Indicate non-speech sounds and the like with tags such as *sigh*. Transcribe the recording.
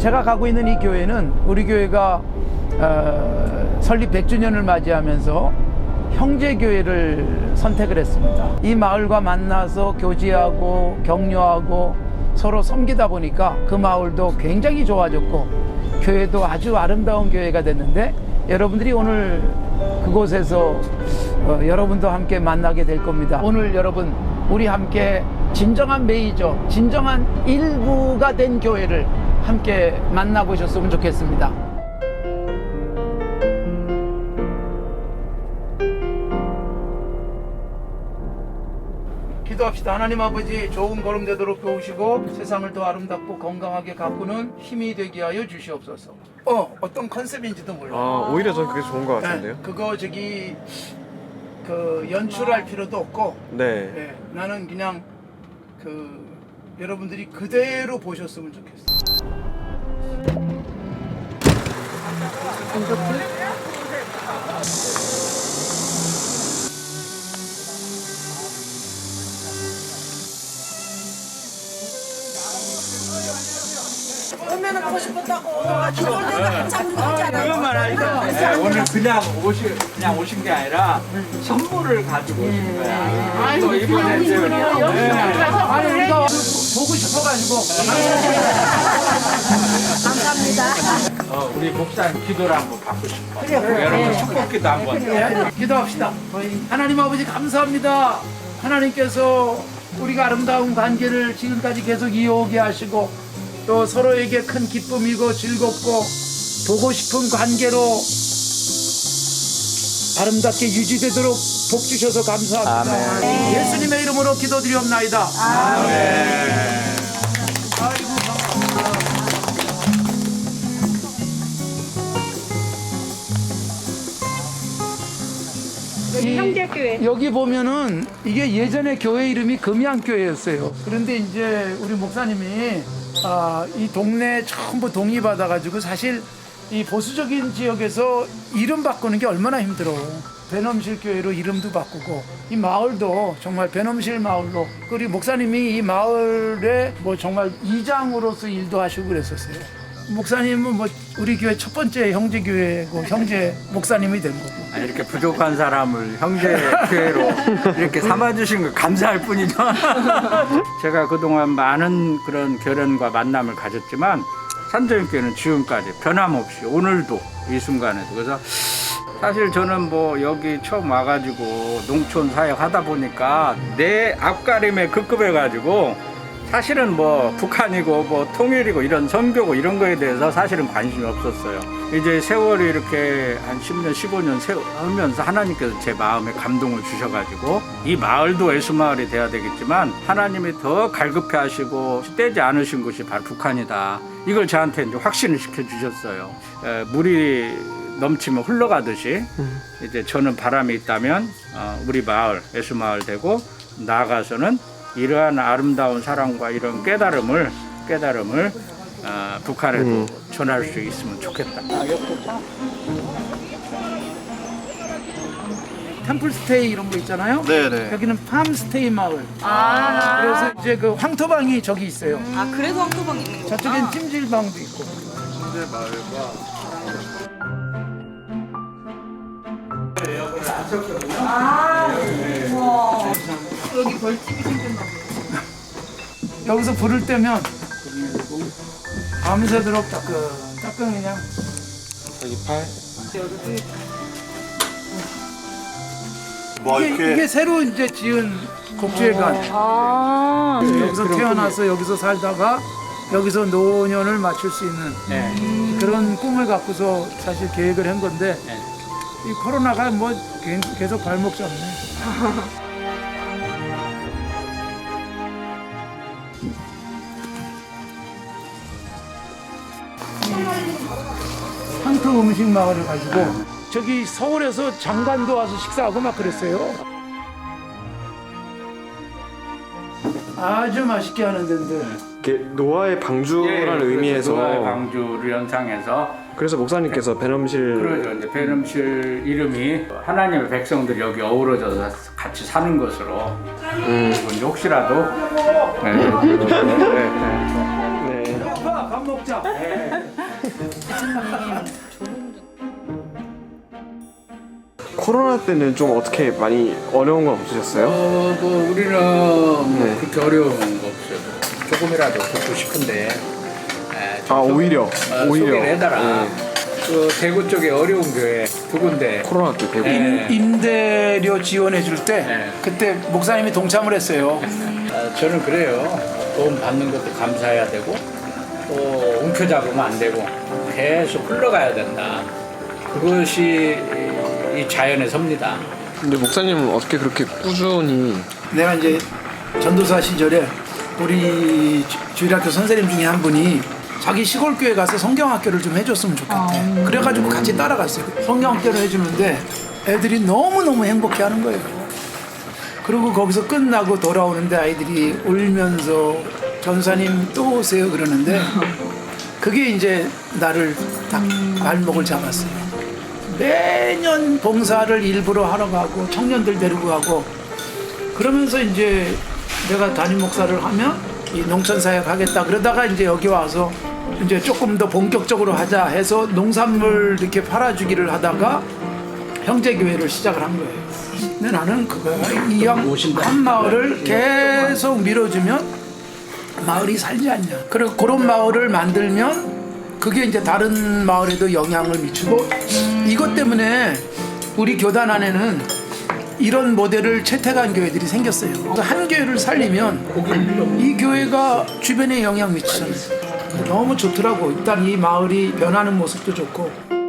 제가 가고 있는 이 교회는 우리 교회가 어, 설립 100주년을 맞이하면서 형제 교회를 선택을 했습니다. 이 마을과 만나서 교제하고 격려하고 서로 섬기다 보니까 그 마을도 굉장히 좋아졌고 교회도 아주 아름다운 교회가 됐는데 여러분들이 오늘 그곳에서 어, 여러분도 함께 만나게 될 겁니다. 오늘 여러분 우리 함께 진정한 메이저, 진정한 일부가 된 교회를 함께 만나보셨으면 좋겠습니다. 기도합시다. 하나님 아버지 좋은 걸음 되도록 도우시고 세상을 더 아름답고 건강하게 가꾸는 힘이 되게 하여 주시옵소서. 어, 어떤 컨셉인지도 몰라. 아 오히려 전 그게 좋은 것 같은데요. 네, 그거 저기 그 연출할 필요도 없고 네. 예, 나는 그냥 그 여러분들이 그대로 보셨으면 좋겠어. 오면은 하고 싶었다고. 항상 우리가 하잖아. 그것만 아니라 네, 오늘 그냥 오신 그냥 오신 게 아니라 선물을 가지고 오신 거야. 또 이번에 이제 네. 아니 우리가 보고 싶어가지고 어, 우리 목사님 기도를 한번 받고 싶어. 여러분 축복기도 한번. 예, 기도합시다. 하나님 아버지 감사합니다. 하나님께서 우리가 아름다운 관계를 지금까지 계속 이어오게 하시고 또 서로에게 큰 기쁨이고 즐겁고 보고 싶은 관계로 아름답게 유지되도록 복 주셔서 감사합니다. 예수님의 이름으로 기도드리옵나이다. 아이고 감사합니다. 이- 형제교회. 여기 보면은 이게 예전에 교회 이름이 금양교회였어요. 그런데 이제 우리 목사님이 아, 이 동네 전부 독립받아가지고 사실 이 보수적인 지역에서 이름 바꾸는 게 얼마나 힘들어. 배넘실 교회로 이름도 바꾸고 이 마을도 정말 배넘실 마을로 그리고 목사님이 이 마을에 뭐 정말 이장으로서 일도 하시고 그랬었어요. 목사님은 뭐 우리 교회 첫 번째 형제 교회고 형제 목사님이 된 거고. 아, 이렇게 부족한 사람을 형제 교회로 이렇게 삼아주신 거 감사할 뿐이죠. *laughs* 제가 그동안 많은 그런 결연과 만남을 가졌지만 산정교회는 지금까지 변함없이 오늘도 이 순간에도 그래서 사실 저는 뭐 여기 처음 와가지고 농촌 사역 하다 보니까 내 앞가림에 급급해가지고 사실은 뭐 북한이고 뭐 통일이고 이런 선교고 이런 거에 대해서 사실은 관심이 없었어요. 이제 세월이 이렇게 한 10년, 15년 세우면서 하나님께서 제 마음에 감동을 주셔가지고 이 마을도 예수마을이 돼야 되겠지만 하나님이 더 갈급해 하시고 떼지 않으신 곳이 바로 북한이다. 이걸 저한테 이제 확신을 시켜주셨어요. 에, 물이 넘치면 흘러가듯이 이제 저는 바람이 있다면 어, 우리 마을, 예수 마을 되고 나아가서는 이러한 아름다운 사랑과 이런 깨달음을 깨달음을 어, 북한에도 전할 수 있으면 좋겠다. 템플스테이 이런 거 있잖아요. 네네. 여기는 팜스테이 마을. 아. 그래서 이제 그 황토방이 저기 있어요. 아, 그래서 황토방 있는 거구나. 저쪽엔 찜질방도 있고. 현재 마을과 여기 벌집이 생겼나 보네. 여기서 불을 때면 밤새도록 따끈 따끈 그냥 여기 팔. 뭐 이게, 이렇게 이게 새로 이제 지은 곡주회관. 아. 여기서 태어나서 여기서 살다가 여기서 노년을 맞출 수 있는 네. 그런 꿈을 갖고서 사실 계획을 한 건데 네. 이 코로나가 뭐 개- 계속 발목 잡네. *laughs* 황토 음식 마을을 가지고 저기 서울에서 장관도 와서 식사하고 막 그랬어요. 아주 맛있게 하는 데인데 이게 노아의 방주라는 의미에서 노아의 예, 방주를 연상해서. 그래서 목사님께서 베넘실 그러죠. 이제 베름실 이름이 하나님의 백성들이 여기 어우러져서 같이 사는 것으로. 그리고 이제 혹시라도. 네, 네, 네, 네. 네. 밥 먹어. 먹 코로나 때는 좀 어떻게 많이 어려운 건 없으셨어요? 어, 뭐 우리는 뭐 네. 그렇게 어려운 거 없어요. 조금이라도 듣고 싶은데. 에, 좀 아 소- 오히려 어, 오히려 소개를 해달라. 네. 그 대구 쪽에 어려운 교회 두 군데. 코로나 때 대구 네. 임대료 지원해 줄 때 네. 그때 목사님이 동참을 했어요. 어, 저는 그래요. 도움 받는 것도 감사해야 되고 또 움켜잡으면 안 되고 계속 흘러가야 된다. 그것이 이 자연의 섭니다. 근데 목사님은 어떻게 그렇게 꾸준히 내가 이제 전도사 시절에 우리 주- 주일학교 선생님 중에 한 분이 자기 시골 교회 가서 성경학교를 좀 해줬으면 좋겠대. 그래가지고 같이 따라갔어요. 성경학교를 해주는데 애들이 너무 너무 행복해하는 거예요. 그리고 거기서 끝나고 돌아오는데 아이들이 울면서 전사님 또 오세요 그러는데 그게 이제 나를 딱 발목을 잡았어요. 매년 봉사를 일부러 하러 가고 청년들 데리고 가고 그러면서 이제 내가 담임 목사를 하면 이 농촌 사역 하겠다 그러다가 이제 여기 와서 이제 조금 더 본격적으로 하자 해서 농산물 이렇게 팔아주기를 하다가 형제 교회를 시작을 한 거예요. 근데 나는 그거야. 이한 마을을 계속 밀어주면 마을이 살지 않냐. 그리고 그런 마을을 만들면 그게 이제 다른 마을에도 영향을 미치고 이것 때문에 우리 교단 안에는 이런 모델을 채택한 교회들이 생겼어요. 한 교회를 살리면 이 교회가 주변에 영향 미치잖아요. 너무 좋더라고. 일단 이 마을이 변하는 모습도 좋고.